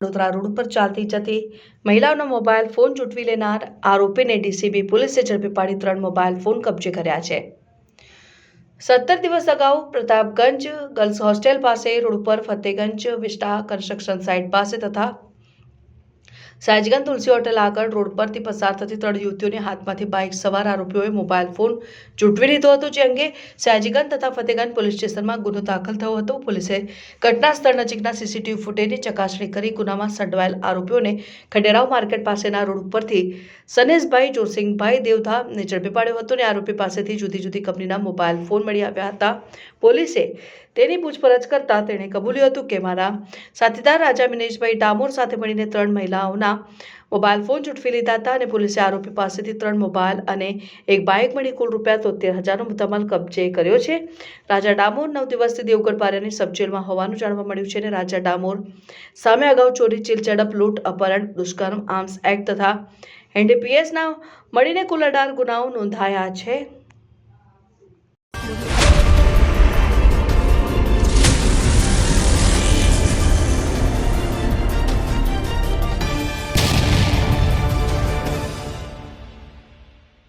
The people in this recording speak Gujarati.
વડોદરા રોડ પર ચાલતી જતી મહિલાઓનો મોબાઈલ ફોન ચૂંટવી લેનાર આરોપીને ડીસીબી પોલીસે ઝડપી પાડી ત્રણ મોબાઈલ ફોન કબજે કર્યા છે. સત્તર દિવસ અગાઉ પ્રતાપગંજ ગર્લ્સ હોસ્ટેલ પાસે રોડ ઉપર ફતેગંજ વિસ્ટા કન્સ્ટ્રક્શન સાઇટ પાસે તથા સાજગંજ તુલસી હોટેલ આગળ રોડ પરથી પસાર થતી ત્રણ યુવતીઓને હાથમાંથી બાઇક સવાર આરોપીઓએ મોબાઈલ ફોન ચૂંટવી લીધો હતો, જે અંગે સાજગંજ તથા ફતેગંજ પોલીસ સ્ટેશનમાં ગુનો દાખલ થયો હતો. પોલીસે ઘટના સ્થળ નજીકના સીસીટીવી ફૂટેજની ચકાસણી કરી ગુનામાં સંડવાયેલ આરોપીઓને ખંડેરાવ માર્કેટ પાસેના રોડ ઉપરથી સનેશભાઈ જોરસિંહભાઈ દેવધાને ઝડપી પાડ્યો હતો અને આરોપી પાસેથી જુદી જુદી કંપનીના મોબાઈલ ફોન મળી આવ્યા હતા. પોલીસે તેની પૂછપરછ કરતા તેણે કબૂલ્યું હતું કે મારા સાથીદાર રાજા મિનેશભાઈ ડામોર સાથે મળીને ત્રણ મહિલાઓના મોબાઈલ ફોન ઝડપી લીધા હતા અને પોલીસે આરોપી પાસેથી ત્રણ મોબાઈલ અને એક બાઇક મળી કુલ રૂપિયા તોતેર હજારનો મુદ્દામાલ કબજે કર્યો છે. રાજા ડામોર નવ દિવસથી દેવગઢ પારિયાની સબજેલમાં હોવાનું જાણવા મળ્યું છે અને રાજા ડામોર સામે અગાઉ ચોરી, ચીલ, ઝડપ, લૂંટ, અપહરણ, દુષ્કર્મ, આર્મ્સ એક્ટ તથા એનડીપીએસના મળીને કુલ અઢાર ગુનાઓ નોંધાયા છે.